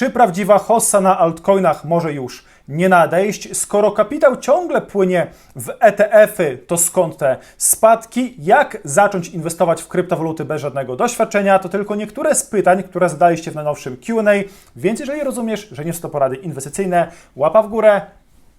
Czy prawdziwa hossa na altcoinach może już nie nadejść? Skoro kapitał ciągle płynie w ETF-y, to skąd te spadki? Jak zacząć inwestować w kryptowaluty bez żadnego doświadczenia? To tylko niektóre z pytań, które zadaliście w najnowszym Q&A. Więc jeżeli rozumiesz, że nie są to porady inwestycyjne, łapa w górę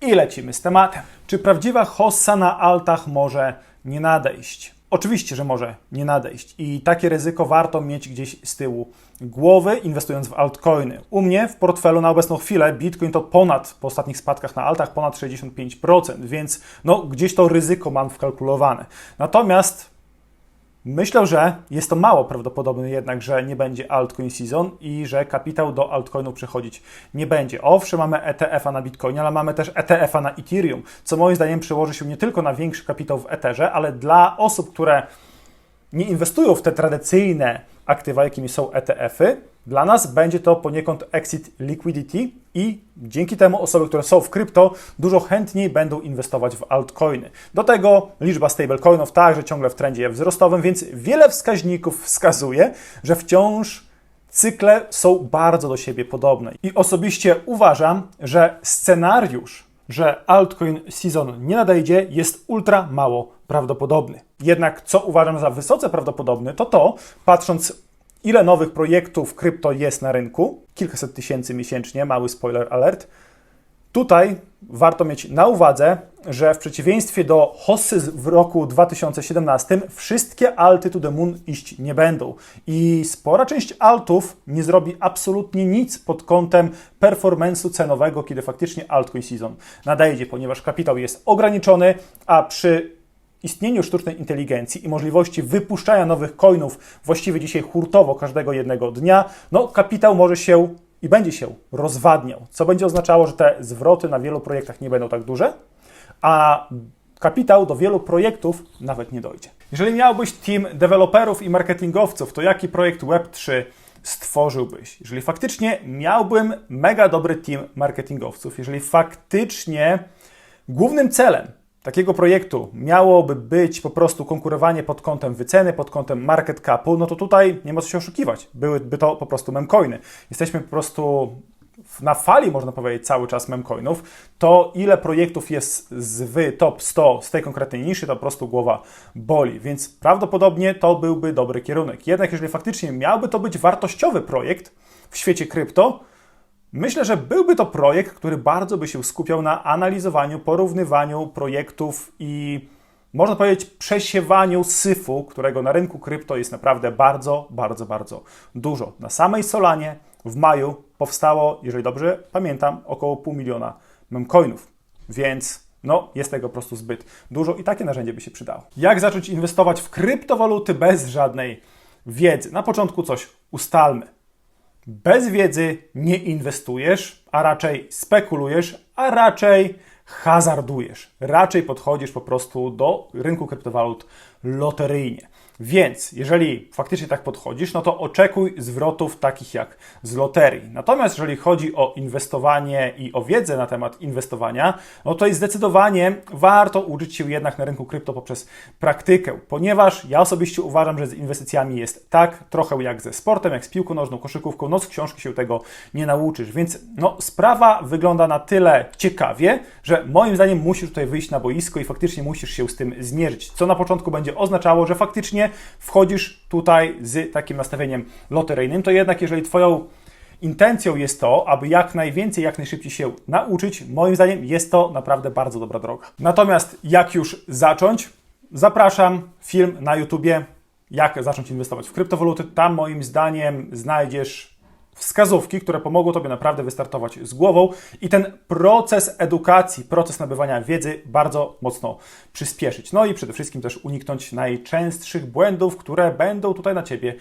i lecimy z tematem. Czy prawdziwa hossa na altach może nie nadejść? Oczywiście, że może nie nadejść i takie ryzyko warto mieć gdzieś z tyłu głowy, inwestując w altcoiny. U mnie w portfelu na obecną chwilę Bitcoin to ponad, po ostatnich spadkach na altach, ponad 65%, więc no, gdzieś to ryzyko mam wkalkulowane. Natomiast Myślę, że jest to mało prawdopodobne jednak, że nie będzie altcoin season i że kapitał do altcoinu przychodzić nie będzie. Owszem, mamy ETF-a na Bitcoinie, ale mamy też ETF-a na Ethereum, co moim zdaniem przełoży się nie tylko na większy kapitał w Etherze, ale dla osób, które nie inwestują w te tradycyjne aktywa, jakimi są ETF-y, dla nas będzie to poniekąd exit liquidity i dzięki temu osoby, które są w krypto, dużo chętniej będą inwestować w altcoiny. Do tego liczba stablecoinów także ciągle w trendzie wzrostowym, więc wiele wskaźników wskazuje, że wciąż cykle są bardzo do siebie podobne. I osobiście uważam, że scenariusz, że altcoin season nie nadejdzie, jest ultra mało prawdopodobny. Jednak co uważam za wysoce prawdopodobne, to to, patrząc ile nowych projektów krypto jest na rynku, kilkaset tysięcy miesięcznie, mały spoiler alert. Tutaj warto mieć na uwadze, że w przeciwieństwie do hossy w roku 2017, wszystkie alty to the moon iść nie będą. I spora część altów nie zrobi absolutnie nic pod kątem performance'u cenowego, kiedy faktycznie altcoin season nadejdzie, ponieważ kapitał jest ograniczony, a przy istnieniu sztucznej inteligencji i możliwości wypuszczania nowych coinów właściwie dzisiaj hurtowo każdego jednego dnia, no kapitał może się i będzie się rozwadniał, co będzie oznaczało, że te zwroty na wielu projektach nie będą tak duże, a kapitał do wielu projektów nawet nie dojdzie. Jeżeli miałbyś team deweloperów i marketingowców, to jaki projekt Web3 stworzyłbyś? Jeżeli faktycznie miałbym mega dobry team marketingowców, jeżeli faktycznie głównym celem takiego projektu miałoby być po prostu konkurowanie pod kątem wyceny, pod kątem market capu, no to tutaj nie ma co się oszukiwać. Byłyby to po prostu memcoiny. Jesteśmy po prostu na fali, można powiedzieć, cały czas memcoinów, to ile projektów jest z top 100 z tej konkretnej niszy, to po prostu głowa boli. Więc prawdopodobnie to byłby dobry kierunek. Jednak jeżeli faktycznie miałby to być wartościowy projekt w świecie krypto, Myślę, że byłby to projekt, który bardzo by się skupiał na analizowaniu, porównywaniu projektów i można powiedzieć przesiewaniu syfu, którego na rynku krypto jest naprawdę bardzo, bardzo, bardzo dużo. Na samej Solanie w maju powstało, jeżeli dobrze pamiętam, około pół miliona memcoinów, więc no, jest tego po prostu zbyt dużo i takie narzędzie by się przydało. Jak zacząć inwestować w kryptowaluty bez żadnej wiedzy? Na początku coś ustalmy. Bez wiedzy nie inwestujesz, a raczej spekulujesz, a raczej hazardujesz. Raczej podchodzisz po prostu do rynku kryptowalut loteryjnie. Więc jeżeli faktycznie tak podchodzisz, no to oczekuj zwrotów takich jak z loterii. Natomiast jeżeli chodzi o inwestowanie i o wiedzę na temat inwestowania, no to jest zdecydowanie warto uczyć się jednak na rynku krypto poprzez praktykę, ponieważ ja osobiście uważam, że z inwestycjami jest tak trochę jak ze sportem, jak z piłką nożną, koszykówką, no z książki się tego nie nauczysz. Więc no, sprawa wygląda na tyle ciekawie, że moim zdaniem musisz tutaj wyjść na boisko i faktycznie musisz się z tym zmierzyć, co na początku będzie oznaczało, że faktycznie wchodzisz tutaj z takim nastawieniem loteryjnym, to jednak jeżeli Twoją intencją jest to, aby jak najwięcej, jak najszybciej się nauczyć, moim zdaniem jest to naprawdę bardzo dobra droga. Natomiast jak już zacząć, zapraszam film na YouTubie, jak zacząć inwestować w kryptowaluty. Tam moim zdaniem znajdziesz wskazówki, które pomogą Tobie naprawdę wystartować z głową i ten proces edukacji, proces nabywania wiedzy bardzo mocno przyspieszyć. No i przede wszystkim też uniknąć najczęstszych błędów, które będą tutaj na Ciebie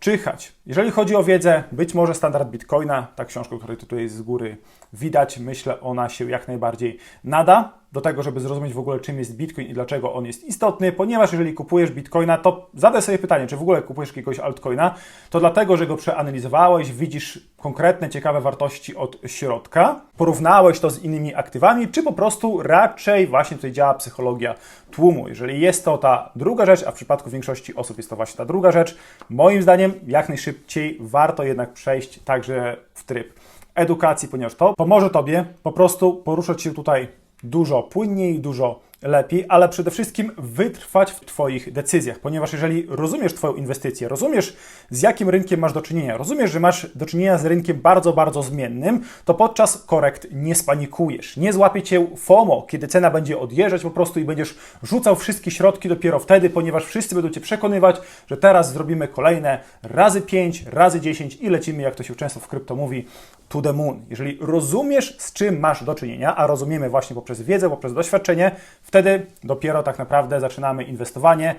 czyhać. Jeżeli chodzi o wiedzę, być może standard Bitcoina, ta książka, której tutaj z góry widać, myślę, ona się jak najbardziej nada. Do tego, żeby zrozumieć w ogóle, czym jest Bitcoin i dlaczego on jest istotny, ponieważ jeżeli kupujesz Bitcoina, to zadaj sobie pytanie, czy w ogóle kupujesz jakiegoś altcoina, to dlatego, że go przeanalizowałeś, widzisz konkretne, ciekawe wartości od środka, porównałeś to z innymi aktywami, czy po prostu raczej właśnie tutaj działa psychologia tłumu. Jeżeli jest to ta druga rzecz, a w przypadku większości osób jest to właśnie ta druga rzecz, moim zdaniem jak najszybciej warto jednak przejść także w tryb edukacji, ponieważ to pomoże Tobie po prostu poruszać się tutaj dużo płynniej, dużo lepiej, ale przede wszystkim wytrwać w Twoich decyzjach, ponieważ jeżeli rozumiesz Twoją inwestycję, rozumiesz z jakim rynkiem masz do czynienia, rozumiesz, że masz do czynienia z rynkiem bardzo, bardzo zmiennym, to podczas korekt nie spanikujesz, nie złapie Cię FOMO, kiedy cena będzie odjeżdżać po prostu i będziesz rzucał wszystkie środki dopiero wtedy, ponieważ wszyscy będą Cię przekonywać, że teraz zrobimy kolejne razy 5, razy 10 i lecimy, jak to się często w krypto mówi, to the moon. Jeżeli rozumiesz, z czym masz do czynienia, a rozumiemy właśnie poprzez wiedzę, poprzez doświadczenie, wtedy dopiero tak naprawdę zaczynamy inwestowanie.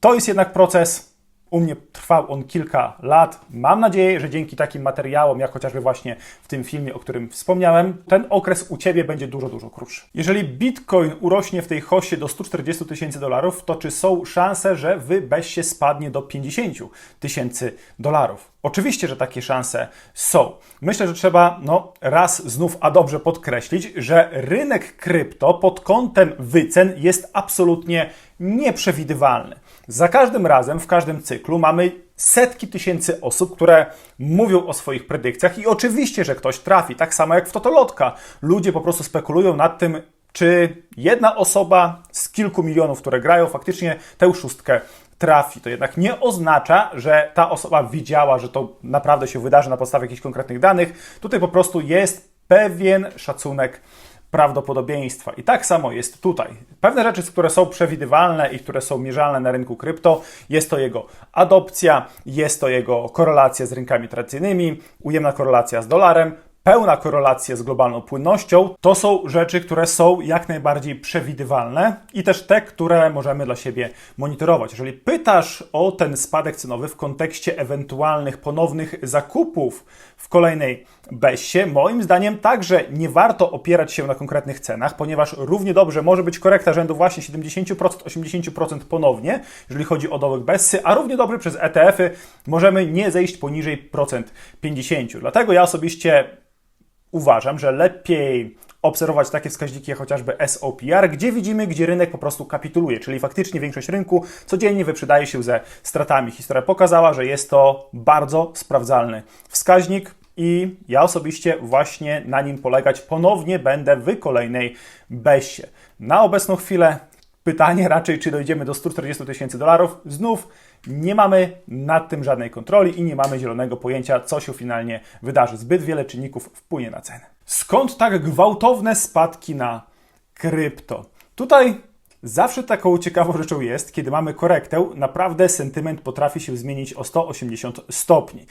To jest jednak proces. U mnie trwał on kilka lat. Mam nadzieję, że dzięki takim materiałom, jak chociażby właśnie w tym filmie, o którym wspomniałem, ten okres u Ciebie będzie dużo, dużo krótszy. Jeżeli Bitcoin urośnie w tej hoście do 140 tysięcy dolarów, to czy są szanse, że w Bessie spadnie do 50 tysięcy dolarów? Oczywiście, że takie szanse są. Myślę, że trzeba no, raz znów, a dobrze podkreślić, że rynek krypto pod kątem wycen jest absolutnie nieprzewidywalny. Za każdym razem, w każdym cyklu mamy setki tysięcy osób, które mówią o swoich predykcjach i oczywiście, że ktoś trafi, tak samo jak w Totolotka. Ludzie po prostu spekulują nad tym, czy jedna osoba z kilku milionów, które grają, faktycznie tę szóstkę trafi. To jednak nie oznacza, że ta osoba widziała, że to naprawdę się wydarzy na podstawie jakichś konkretnych danych. Tutaj po prostu jest pewien szacunek prawdopodobieństwa. I tak samo jest tutaj. Pewne rzeczy, które są przewidywalne i które są mierzalne na rynku krypto, jest to jego adopcja, jest to jego korelacja z rynkami tradycyjnymi, ujemna korelacja z dolarem, pełna korelacja z globalną płynnością, to są rzeczy, które są jak najbardziej przewidywalne i też te, które możemy dla siebie monitorować. Jeżeli pytasz o ten spadek cenowy w kontekście ewentualnych ponownych zakupów w kolejnej Bessie, moim zdaniem także nie warto opierać się na konkretnych cenach, ponieważ równie dobrze może być korekta rzędu właśnie 70%, 80% ponownie, jeżeli chodzi o dołek Bessy, a równie dobrze przez ETF-y możemy nie zejść poniżej procent 50. Dlatego ja osobiście uważam, że lepiej obserwować takie wskaźniki jak chociażby SOPR, gdzie widzimy, gdzie rynek po prostu kapituluje, czyli faktycznie większość rynku codziennie wyprzedaje się ze stratami. Historia pokazała, że jest to bardzo sprawdzalny wskaźnik i ja osobiście właśnie na nim polegać ponownie będę w kolejnej besie. Na obecną chwilę pytanie raczej, czy dojdziemy do 140 tysięcy dolarów. Znów nie mamy nad tym żadnej kontroli i nie mamy zielonego pojęcia, co się finalnie wydarzy. Zbyt wiele czynników wpłynie na cenę. Skąd tak gwałtowne spadki na krypto? Tutaj zawsze taką ciekawą rzeczą jest, kiedy mamy korektę, naprawdę sentyment potrafi się zmienić o 180 stopni.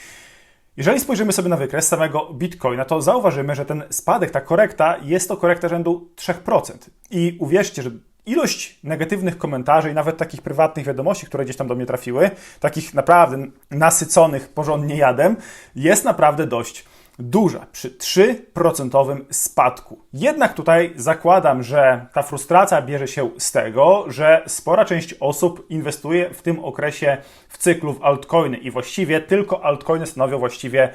Jeżeli spojrzymy sobie na wykres samego Bitcoina, to zauważymy, że ten spadek, ta korekta, jest to korekta rzędu 3%. I uwierzcie, że ilość negatywnych komentarzy i nawet takich prywatnych wiadomości, które gdzieś tam do mnie trafiły, takich naprawdę nasyconych porządnie jadem, jest naprawdę dość duża przy 3% spadku. Jednak tutaj zakładam, że ta frustracja bierze się z tego, że spora część osób inwestuje w tym okresie w cyklu w altcoiny i właściwie tylko altcoiny stanowią właściwie,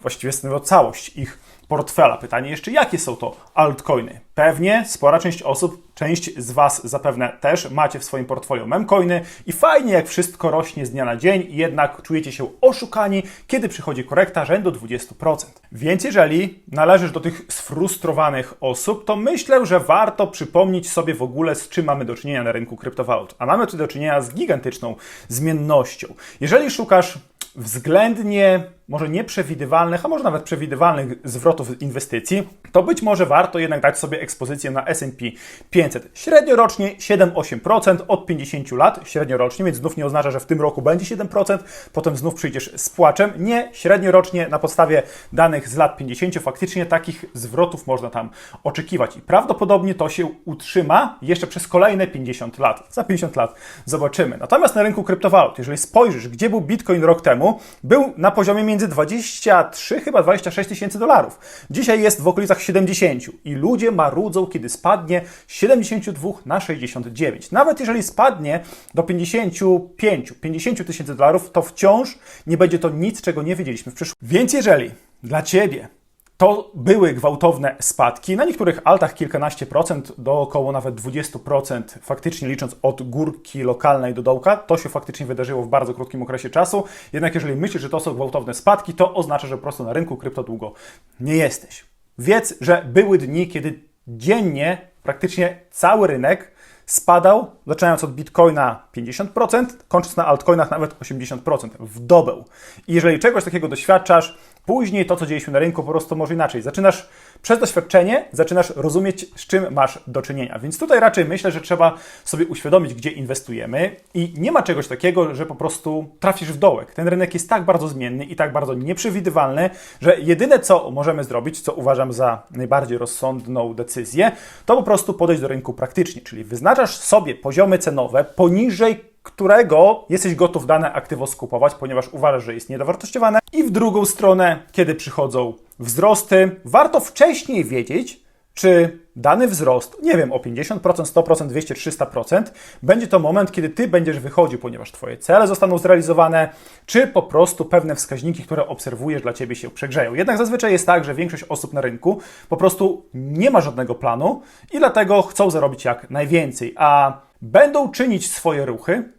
właściwie stanowią całość ich portfela. Pytanie jeszcze, jakie są to altcoiny? Pewnie spora część osób, część z Was zapewne też macie w swoim portfolio memcoiny i fajnie jak wszystko rośnie z dnia na dzień, jednak czujecie się oszukani, kiedy przychodzi korekta rzędu 20%. Więc jeżeli należysz do tych sfrustrowanych osób, to myślę, że warto przypomnieć sobie w ogóle, z czym mamy do czynienia na rynku kryptowalut. A mamy tu do czynienia z gigantyczną zmiennością. Jeżeli szukasz względnie może nieprzewidywalnych, a może nawet przewidywalnych zwrotów inwestycji, to być może warto jednak dać sobie ekspozycję na S&P 500. Średnio rocznie 7-8% od 50 lat, średnio rocznie, więc znów nie oznacza, że w tym roku będzie 7%, potem znów przyjdziesz z płaczem. Nie, średnio rocznie na podstawie danych z lat 50 faktycznie takich zwrotów można tam oczekiwać i prawdopodobnie to się utrzyma jeszcze przez kolejne 50 lat. Za 50 lat zobaczymy. Natomiast na rynku kryptowalut, jeżeli spojrzysz, gdzie był Bitcoin rok temu, był na poziomie pomiędzy 23 chyba 26 tysięcy dolarów. Dzisiaj jest w okolicach 70 i ludzie marudzą, kiedy spadnie z 72 na 69. Nawet jeżeli spadnie do 55, 50 tysięcy dolarów, to wciąż nie będzie to nic, czego nie wiedzieliśmy w przyszłości. Więc jeżeli dla Ciebie to były gwałtowne spadki, na niektórych altach kilkanaście procent, do około nawet 20% faktycznie licząc od górki lokalnej do dołka. To się faktycznie wydarzyło w bardzo krótkim okresie czasu. Jednak jeżeli myślisz, że to są gwałtowne spadki, to oznacza, że po prostu na rynku krypto długo nie jesteś. Wiedz, że były dni, kiedy dziennie praktycznie cały rynek spadał, zaczynając od Bitcoina 50%, kończąc na altcoinach nawet 80% w dobę. I jeżeli czegoś takiego doświadczasz, później to, co dzieje się na rynku, po prostu może inaczej. Zaczynasz przez doświadczenie, zaczynasz rozumieć, z czym masz do czynienia. Więc tutaj raczej myślę, że trzeba sobie uświadomić, gdzie inwestujemy i nie ma czegoś takiego, że po prostu trafisz w dołek. Ten rynek jest tak bardzo zmienny i tak bardzo nieprzewidywalny, że jedyne, co możemy zrobić, co uważam za najbardziej rozsądną decyzję, to po prostu podejść do rynku praktycznie, czyli wyznaczasz sobie poziomy cenowe poniżej którego jesteś gotów dane aktywo skupować, ponieważ uważasz, że jest niedowartościowane. I w drugą stronę, kiedy przychodzą wzrosty, warto wcześniej wiedzieć, czy dany wzrost, nie wiem, o 50%, 100%, 200, 300%, będzie to moment, kiedy ty będziesz wychodził, ponieważ twoje cele zostaną zrealizowane, czy po prostu pewne wskaźniki, które obserwujesz, dla ciebie się przegrzeją. Jednak zazwyczaj jest tak, że większość osób na rynku po prostu nie ma żadnego planu i dlatego chcą zarobić jak najwięcej, a będą czynić swoje ruchy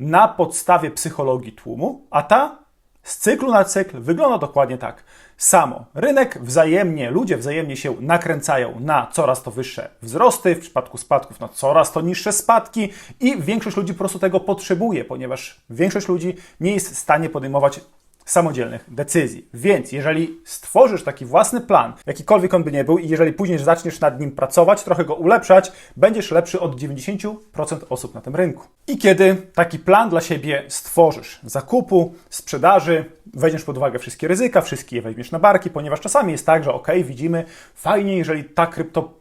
na podstawie psychologii tłumu, a ta z cyklu na cykl wygląda dokładnie tak samo. Rynek wzajemnie, ludzie wzajemnie się nakręcają na coraz to wyższe wzrosty, w przypadku spadków na coraz to niższe spadki i większość ludzi po prostu tego potrzebuje, ponieważ większość ludzi nie jest w stanie podejmować samodzielnych decyzji. Więc jeżeli stworzysz taki własny plan, jakikolwiek on by nie był, i jeżeli później zaczniesz nad nim pracować, trochę go ulepszać, będziesz lepszy od 90% osób na tym rynku. I kiedy taki plan dla siebie stworzysz, zakupu, sprzedaży, weźmiesz pod uwagę wszystkie ryzyka, wszystkie je weźmiesz na barki, ponieważ czasami jest tak, że ok, widzimy, fajnie, jeżeli ta krypto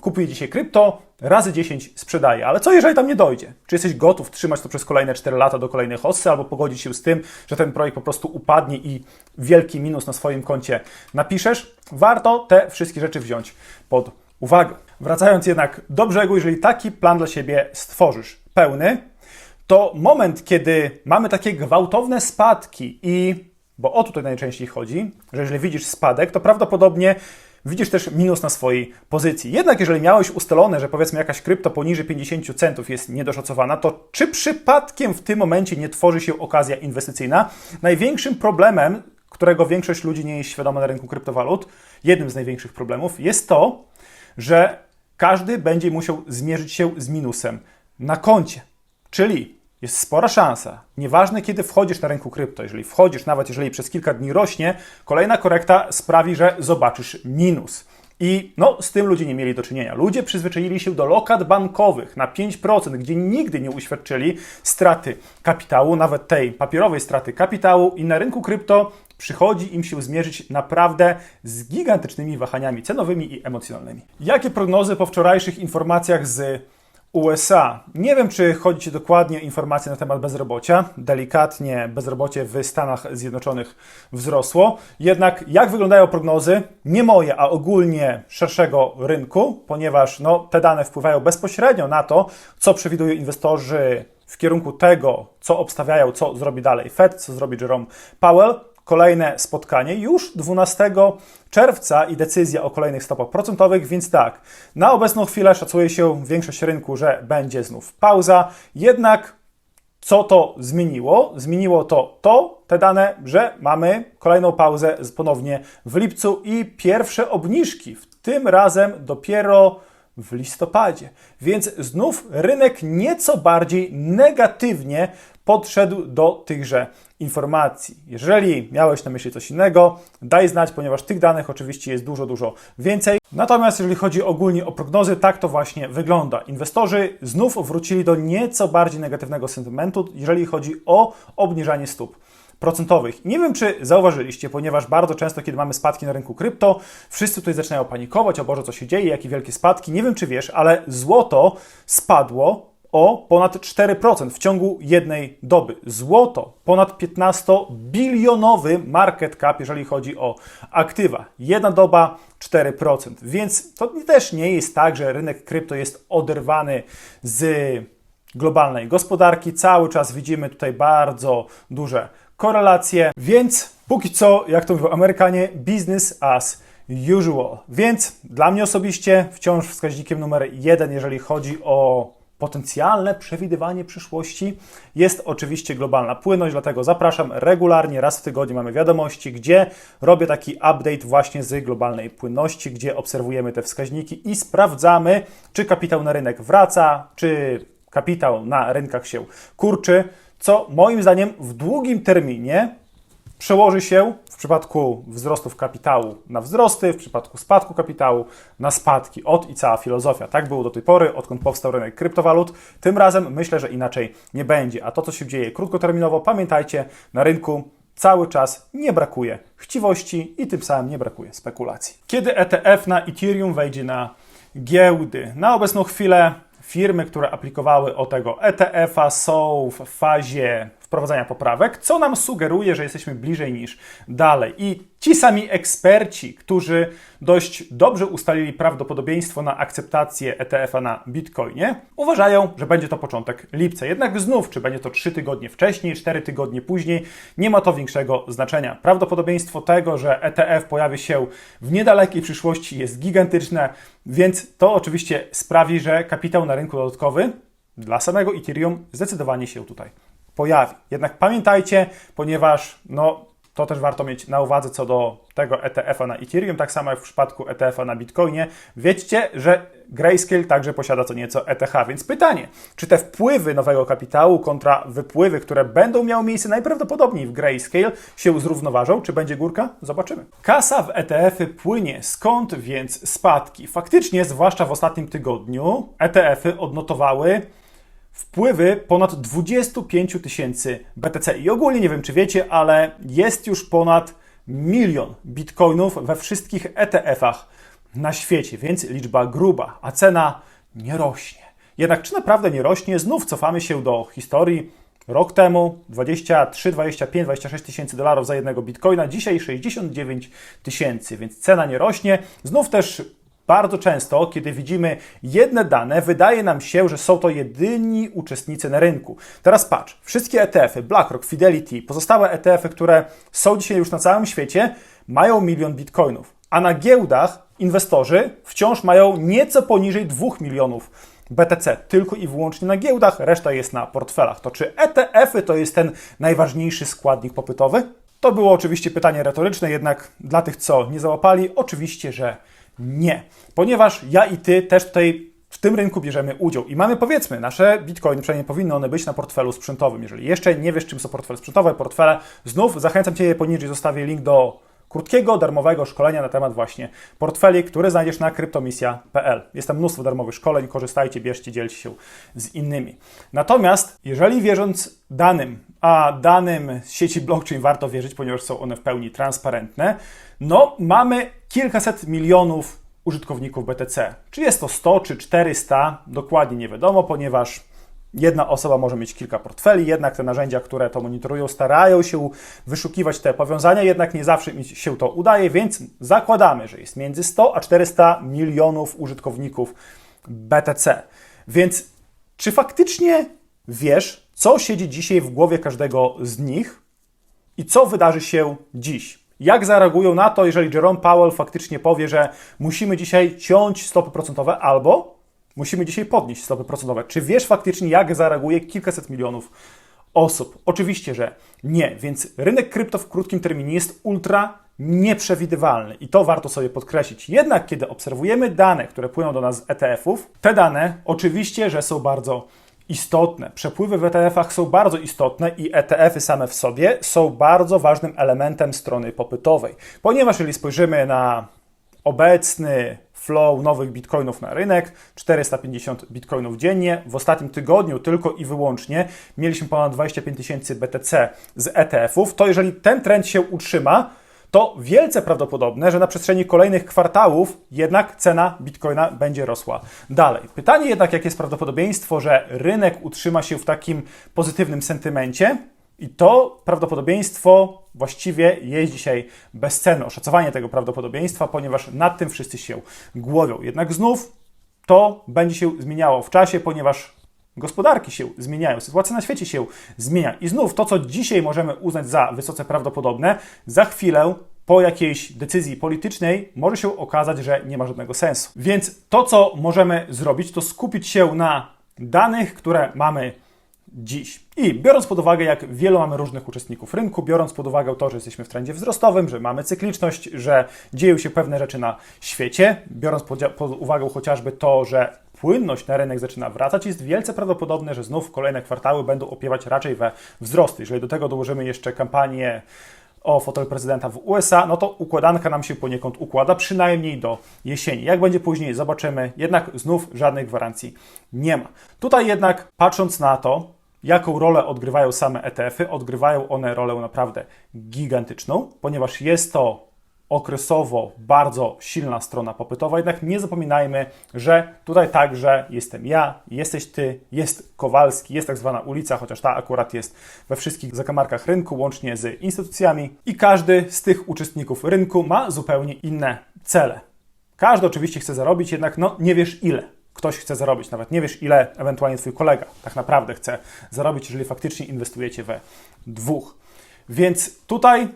kupuję dzisiaj krypto, razy 10 sprzedaję. Ale co jeżeli tam nie dojdzie? Czy jesteś gotów trzymać to przez kolejne 4 lata do kolejnej hossy, albo pogodzić się z tym, że ten projekt po prostu upadnie i wielki minus na swoim koncie napiszesz? Warto te wszystkie rzeczy wziąć pod uwagę. Wracając jednak do brzegu, jeżeli taki plan dla siebie stworzysz pełny, to moment, kiedy mamy takie gwałtowne spadki i bo o tutaj najczęściej chodzi, że jeżeli widzisz spadek, to prawdopodobnie widzisz też minus na swojej pozycji. Jednak jeżeli miałeś ustalone, że powiedzmy jakaś krypto poniżej 50 centów jest niedoszacowana, to czy przypadkiem w tym momencie nie tworzy się okazja inwestycyjna? Największym problemem, którego większość ludzi nie jest świadoma na rynku kryptowalut, jednym z największych problemów jest to, że każdy będzie musiał zmierzyć się z minusem na koncie. Czyli jest spora szansa, nieważne kiedy wchodzisz na rynku krypto, jeżeli wchodzisz, nawet jeżeli przez kilka dni rośnie, kolejna korekta sprawi, że zobaczysz minus. I no, z tym ludzie nie mieli do czynienia. Ludzie przyzwyczaili się do lokat bankowych na 5%, gdzie nigdy nie uświadczyli straty kapitału, nawet tej papierowej straty kapitału, i na rynku krypto przychodzi im się zmierzyć naprawdę z gigantycznymi wahaniami cenowymi i emocjonalnymi. Jakie prognozy po wczorajszych informacjach z USA. Nie wiem, czy chodzi Ci dokładnie o informacje na temat bezrobocia. Delikatnie bezrobocie w Stanach Zjednoczonych wzrosło. Jednak jak wyglądają prognozy? Nie moje, a ogólnie szerszego rynku, ponieważ no, te dane wpływają bezpośrednio na to, co przewidują inwestorzy w kierunku tego, co obstawiają, co zrobi dalej Fed, co zrobi Jerome Powell kolejne spotkanie już 12 czerwca i decyzja o kolejnych stopach procentowych, więc tak, na obecną chwilę szacuje się większość rynku, że będzie znów pauza, jednak co to zmieniło? Zmieniło to to, te dane, że mamy kolejną pauzę ponownie w lipcu i pierwsze obniżki, w tym razem dopiero w listopadzie. Więc znów rynek nieco bardziej negatywnie podszedł do tychże informacji. Jeżeli miałeś na myśli coś innego, daj znać, ponieważ tych danych oczywiście jest dużo, dużo więcej. Natomiast jeżeli chodzi ogólnie o prognozy, tak to właśnie wygląda. Inwestorzy znów wrócili do nieco bardziej negatywnego sentymentu, jeżeli chodzi o obniżanie stóp procentowych. Nie wiem, czy zauważyliście, ponieważ bardzo często, kiedy mamy spadki na rynku krypto, wszyscy tutaj zaczynają panikować, o Boże, co się dzieje, jakie wielkie spadki. Nie wiem, czy wiesz, ale złoto spadło o ponad 4% w ciągu jednej doby. Złoto ponad 15-bilionowy market cap, jeżeli chodzi o aktywa. Jedna doba 4%. Więc to też nie jest tak, że rynek krypto jest oderwany z globalnej gospodarki. Cały czas widzimy tutaj bardzo duże korelacje, więc póki co, jak to mówią Amerykanie, business as usual. Więc dla mnie osobiście wciąż wskaźnikiem numer jeden, jeżeli chodzi o potencjalne przewidywanie przyszłości, jest oczywiście globalna płynność, dlatego zapraszam regularnie, raz w tygodniu mamy wiadomości, gdzie robię taki update właśnie z globalnej płynności, gdzie obserwujemy te wskaźniki i sprawdzamy, czy kapitał na rynek wraca, czy kapitał na rynkach się kurczy, co moim zdaniem w długim terminie przełoży się w przypadku wzrostów kapitału na wzrosty, w przypadku spadku kapitału na spadki. Od i cała filozofia. Tak było do tej pory, odkąd powstał rynek kryptowalut. Tym razem myślę, że inaczej nie będzie. A to, co się dzieje krótkoterminowo, pamiętajcie, na rynku cały czas nie brakuje chciwości i tym samym nie brakuje spekulacji. Kiedy ETF na Ethereum wejdzie na giełdy? Na obecną chwilę firmy, które aplikowały o tego ETF-a są w fazie wprowadzania poprawek, co nam sugeruje, że jesteśmy bliżej niż dalej. I ci sami eksperci, którzy dość dobrze ustalili prawdopodobieństwo na akceptację ETF-a na Bitcoinie, uważają, że będzie to początek lipca. Jednak znów, czy będzie to 3 tygodnie wcześniej, 4 tygodnie później, nie ma to większego znaczenia. Prawdopodobieństwo tego, że ETF pojawi się w niedalekiej przyszłości jest gigantyczne, więc to oczywiście sprawi, że kapitał na rynku dodatkowy dla samego Ethereum zdecydowanie się tutaj pojawi. Jednak pamiętajcie, ponieważ no, to też warto mieć na uwadze co do tego ETF-a na Ethereum, tak samo jak w przypadku ETF-a na Bitcoinie. Wiedzcie, że Grayscale także posiada co nieco ETH, więc pytanie, czy te wpływy nowego kapitału kontra wypływy, które będą miały miejsce najprawdopodobniej w Grayscale się zrównoważą, czy będzie górka? Zobaczymy. Kasa w ETF-y płynie, skąd więc spadki? Faktycznie, zwłaszcza w ostatnim tygodniu, ETF-y odnotowały wpływy ponad 25 tysięcy BTC. I ogólnie nie wiem, czy wiecie, ale jest już ponad milion bitcoinów we wszystkich ETF-ach na świecie, więc liczba gruba, a cena nie rośnie. Jednak czy naprawdę nie rośnie? Znów cofamy się do historii. Rok temu 23, 25, 26 tysięcy dolarów za jednego bitcoina, dzisiaj 69 tysięcy, więc cena nie rośnie. Znów też bardzo często, kiedy widzimy jedne dane, wydaje nam się, że są to jedyni uczestnicy na rynku. Teraz patrz, wszystkie ETF-y, BlackRock, Fidelity, pozostałe ETF-y, które są dzisiaj już na całym świecie, mają milion bitcoinów, a na giełdach inwestorzy wciąż mają nieco poniżej 2 milionów BTC, tylko i wyłącznie na giełdach, reszta jest na portfelach. To czy ETF-y to jest ten najważniejszy składnik popytowy? To było oczywiście pytanie retoryczne, jednak dla tych, co nie załapali, oczywiście, że nie, ponieważ ja i ty też tutaj w tym rynku bierzemy udział i mamy powiedzmy nasze bitcoiny, przynajmniej powinny one być na portfelu sprzętowym. Jeżeli jeszcze nie wiesz, czym są portfele sprzętowe, portfele, znów zachęcam Cię poniżej, zostawię link do krótkiego, darmowego szkolenia na temat właśnie portfeli, które znajdziesz na kryptomisja.pl. Jest tam mnóstwo darmowych szkoleń, korzystajcie, bierzcie, dzielcie się z innymi. Natomiast jeżeli wierząc danym, a danym z sieci blockchain warto wierzyć, ponieważ są one w pełni transparentne, no mamy kilkaset milionów użytkowników BTC. Czy jest to 100 czy 400, dokładnie nie wiadomo, ponieważ Jedna osoba może mieć kilka portfeli, jednak te narzędzia, które to monitorują, starają się wyszukiwać te powiązania, jednak nie zawsze mi się to udaje, więc zakładamy, że jest między 100 a 400 milionów użytkowników BTC. Więc czy faktycznie wiesz, co siedzi dzisiaj w głowie każdego z nich i co wydarzy się dziś? Jak zareagują na to, jeżeli Jerome Powell faktycznie powie, że musimy dzisiaj ciąć stopy procentowe albo musimy dzisiaj podnieść stopy procentowe? Czy wiesz faktycznie, jak zareaguje kilkaset milionów osób? Oczywiście, że nie, więc rynek krypto w krótkim terminie jest ultra nieprzewidywalny i to warto sobie podkreślić. Jednak kiedy obserwujemy dane, które płyną do nas z ETF-ów, te dane oczywiście, że są bardzo istotne. Przepływy w ETF-ach są bardzo istotne i ETF-y same w sobie są bardzo ważnym elementem strony popytowej. Ponieważ jeżeli spojrzymy na obecny flow nowych bitcoinów na rynek, 450 bitcoinów dziennie. W ostatnim tygodniu tylko i wyłącznie mieliśmy ponad 25 tysięcy BTC z ETF-ów. To jeżeli ten trend się utrzyma, to wielce prawdopodobne, że na przestrzeni kolejnych kwartałów jednak cena bitcoina będzie rosła dalej. Pytanie jednak, jakie jest prawdopodobieństwo, że rynek utrzyma się w takim pozytywnym sentymencie, i to prawdopodobieństwo właściwie jest dzisiaj bezcenne. Oszacowanie tego prawdopodobieństwa, ponieważ nad tym wszyscy się głowią. Jednak znów to będzie się zmieniało w czasie, ponieważ gospodarki się zmieniają, sytuacja na świecie się zmienia. I znów to, co dzisiaj możemy uznać za wysoce prawdopodobne, za chwilę po jakiejś decyzji politycznej może się okazać, że nie ma żadnego sensu. Więc to, co możemy zrobić, to skupić się na danych, które mamy dziś. I biorąc pod uwagę, jak wielu mamy różnych uczestników rynku, biorąc pod uwagę to, że jesteśmy w trendzie wzrostowym, że mamy cykliczność, że dzieją się pewne rzeczy na świecie, biorąc pod, pod uwagę chociażby to, że płynność na rynek zaczyna wracać, jest wielce prawdopodobne, że znów kolejne kwartały będą opiewać raczej we wzrosty. Jeżeli do tego dołożymy jeszcze kampanię o fotel prezydenta w USA, no to układanka nam się poniekąd układa, przynajmniej do jesieni. Jak będzie później, zobaczymy. Jednak znów żadnych gwarancji nie ma. Tutaj jednak patrząc na to, jaką rolę odgrywają same ETF-y, odgrywają one rolę naprawdę gigantyczną, ponieważ jest to okresowo bardzo silna strona popytowa, jednak nie zapominajmy, że tutaj także jestem ja, jesteś ty, jest Kowalski, jest tak zwana ulica, chociaż ta akurat jest we wszystkich zakamarkach rynku, łącznie z instytucjami. I każdy z tych uczestników rynku ma zupełnie inne cele. Każdy oczywiście chce zarobić, jednak no nie wiesz ile ktoś chce zarobić, nawet nie wiesz ile ewentualnie twój kolega tak naprawdę chce zarobić, jeżeli faktycznie inwestujecie we dwóch. Więc tutaj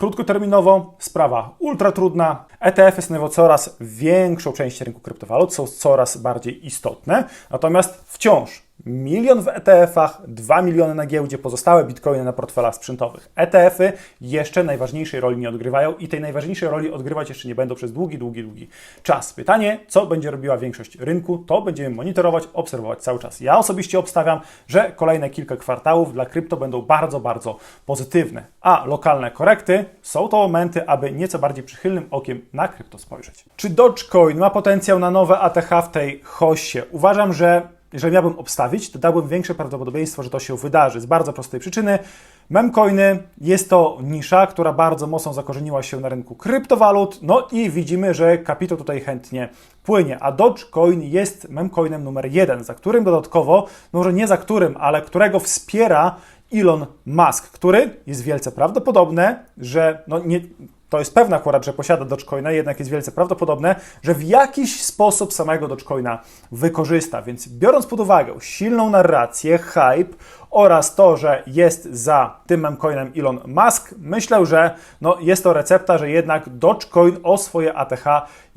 Krótkoterminowo sprawa ultra trudna. ETF-y stanowią coraz większą część rynku kryptowalut, są coraz bardziej istotne, natomiast wciąż milion w ETF-ach, 2 miliony na giełdzie, pozostałe bitcoiny na portfelach sprzętowych. ETF-y jeszcze najważniejszej roli nie odgrywają i tej najważniejszej roli odgrywać jeszcze nie będą przez długi, długi, długi czas. Pytanie, co będzie robiła większość rynku, to będziemy monitorować, obserwować cały czas. Ja osobiście obstawiam, że kolejne kilka kwartałów dla krypto będą bardzo, bardzo pozytywne, a lokalne korekty są to momenty, aby nieco bardziej przychylnym okiem na krypto spojrzeć. Czy Dogecoin ma potencjał na nowe ATH w tej hoście? Uważam, że jeżeli miałbym obstawić, to dałbym większe prawdopodobieństwo, że to się wydarzy. Z bardzo prostej przyczyny. Memcoiny jest to nisza, która bardzo mocno zakorzeniła się na rynku kryptowalut, no i widzimy, że kapitał tutaj chętnie płynie, a Dogecoin jest memcoinem numer jeden, za którym dodatkowo, no może nie za którym, ale którego wspiera Elon Musk, który jest wielce prawdopodobne, że no nie, to jest pewna akurat, że posiada Dogecoina, jednak jest wielce prawdopodobne, że w jakiś sposób samego Dogecoina wykorzysta. Więc biorąc pod uwagę silną narrację, hype oraz to, że jest za tym memcoinem Elon Musk, myślę, że no, jest to recepta, że jednak Dogecoin o swoje ATH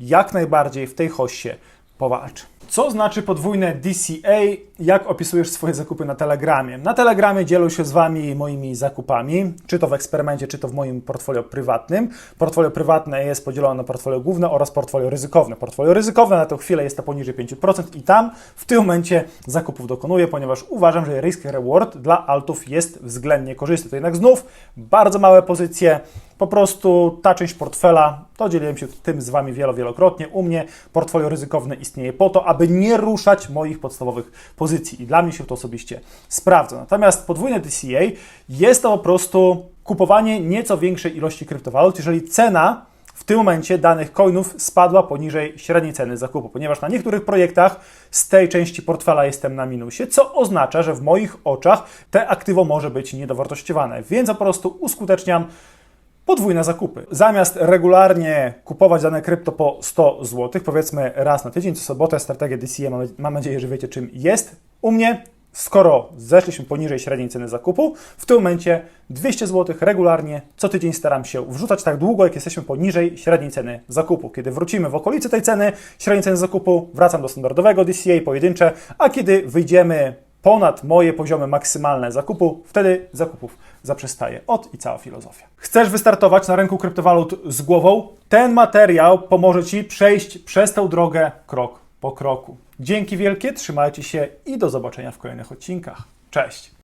jak najbardziej w tej hoście powalczy. Co znaczy podwójne DCA? Jak opisujesz swoje zakupy na Telegramie? Na Telegramie dzielę się z Wami moimi zakupami, czy to w eksperymencie, czy to w moim portfolio prywatnym. Portfolio prywatne jest podzielone na portfolio główne oraz portfolio ryzykowne. Portfolio ryzykowne na tę chwilę jest to poniżej 5% i tam w tym momencie zakupów dokonuję, ponieważ uważam, że risk reward dla altów jest względnie korzystny. To jednak znów bardzo małe pozycje, po prostu ta część portfela, to dzieliłem się tym z Wami wielo-wielokrotnie. U mnie portfolio ryzykowne istnieje po to, aby nie ruszać moich podstawowych pozycji i dla mnie się to osobiście sprawdza. Natomiast podwójne DCA jest to po prostu kupowanie nieco większej ilości kryptowalut, jeżeli cena w tym momencie danych coinów spadła poniżej średniej ceny zakupu, ponieważ na niektórych projektach z tej części portfela jestem na minusie, co oznacza, że w moich oczach te aktywo może być niedowartościowane, więc po prostu uskuteczniam podwójne zakupy. Zamiast regularnie kupować dane krypto po 100 zł, powiedzmy raz na tydzień, co sobotę, strategia DCA, mam, mam nadzieję, że wiecie czym jest. U mnie, skoro zeszliśmy poniżej średniej ceny zakupu, w tym momencie 200 zł regularnie, co tydzień staram się wrzucać tak długo, jak jesteśmy poniżej średniej ceny zakupu. Kiedy wrócimy w okolicy tej ceny, średniej ceny zakupu, wracam do standardowego DCA pojedyncze, a kiedy wyjdziemy ponad moje poziomy maksymalne zakupu, wtedy zakupów zaprzestaje. Od i cała filozofia. Chcesz wystartować na rynku kryptowalut z głową? Ten materiał pomoże Ci przejść przez tę drogę krok po kroku. Dzięki wielkie, trzymajcie się i do zobaczenia w kolejnych odcinkach. Cześć!